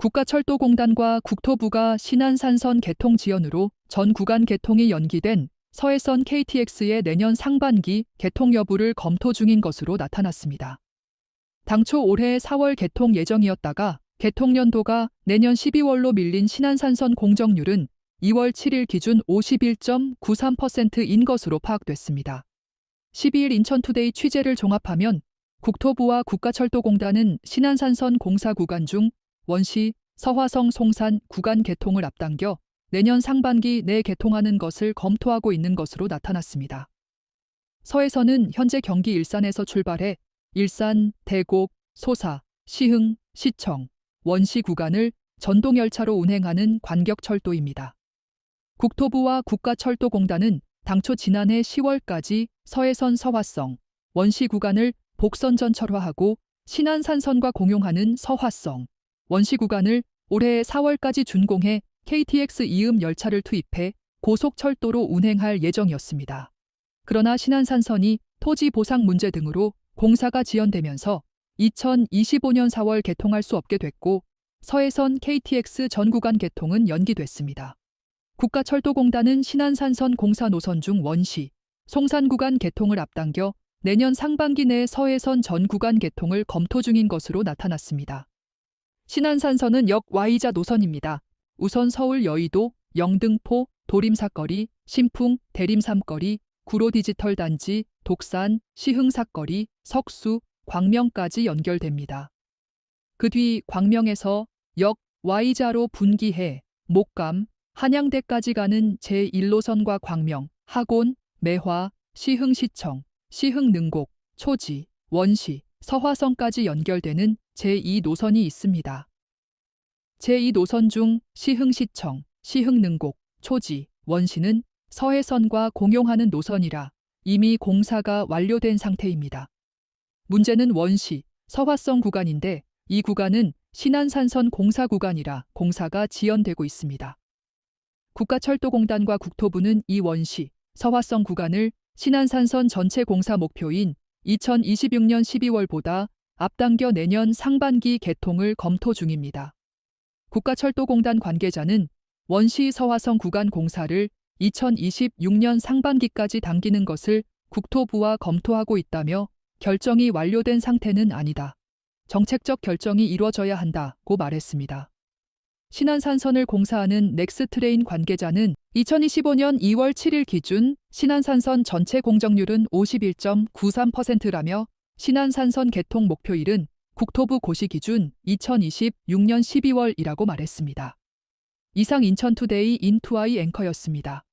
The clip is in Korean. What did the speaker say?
국가철도공단과 국토부가 신안산선 개통 지연으로 전 구간 개통이 연기된 서해선 KTX의 내년 상반기 개통 여부를 검토 중인 것으로 나타났습니다. 당초 올해 4월 개통 예정이었다가 개통 연도가 내년 12월로 밀린 신안산선 공정률은 2월 7일 기준 51.93%인 것으로 파악됐습니다. 12일 인천투데이 취재를 종합하면 국토부와 국가철도공단은 신안산선 공사 구간 중 원시, 서화성, 송산 구간 개통을 앞당겨 내년 상반기 내 개통하는 것을 검토하고 있는 것으로 나타났습니다. 서해선은 현재 경기 일산에서 출발해 일산, 대곡, 소사, 시흥, 시청, 원시 구간을 전동열차로 운행하는 관격철도입니다. 국토부와 국가철도공단은 당초 지난해 10월까지 서해선 서화성, 원시 구간을 복선전 철화하고 신안산선과 공용하는 서화성, 원시 구간을 올해 4월까지 준공해 KTX 이음 열차를 투입해 고속철도로 운행할 예정이었습니다. 그러나 신안산선이 토지 보상 문제 등으로 공사가 지연되면서 2025년 4월 개통할 수 없게 됐고 서해선 KTX 전 구간 개통은 연기됐습니다. 국가철도공단은 신안산선 공사 노선 중 원시, 송산 구간 개통을 앞당겨 내년 상반기 내 서해선 전 구간 개통을 검토 중인 것으로 나타났습니다. 신안산선은 역 Y자 노선입니다. 우선 서울 여의도, 영등포, 도림사거리, 신풍, 대림삼거리, 구로 디지털 단지, 독산, 시흥사거리, 석수, 광명까지 연결됩니다. 그 뒤 광명에서 역 Y자로 분기해 목감, 한양대까지 가는 제1노선과 광명, 학온, 매화, 시흥시청, 시흥능곡, 초지, 원시, 서화성까지 연결되는 제2노선이 있습니다. 제2노선 중 시흥시청, 시흥능곡, 초지, 원시는 서해선과 공용하는 노선이라 이미 공사가 완료된 상태입니다. 문제는 원시, 서화성 구간인데 이 구간은 신안산선 공사 구간이라 공사가 지연되고 있습니다. 국가철도공단과 국토부는 이 원시, 서화성 구간을 신안산선 전체 공사 목표인 2026년 12월보다 앞당겨 내년 상반기 개통을 검토 중입니다. 국가철도공단 관계자는 원시 서화성 구간 공사를 2026년 상반기까지 당기는 것을 국토부와 검토하고 있다며 결정이 완료된 상태는 아니다. 정책적 결정이 이루어져야 한다고 말했습니다. 신안산선을 공사하는 넥스트레인 관계자는 2025년 2월 7일 기준 신안산선 전체 공정률은 51.93%라며 신안산선 개통 목표일은 국토부 고시 기준 2026년 12월이라고 말했습니다. 이상 인천투데이 인투아이 앵커였습니다.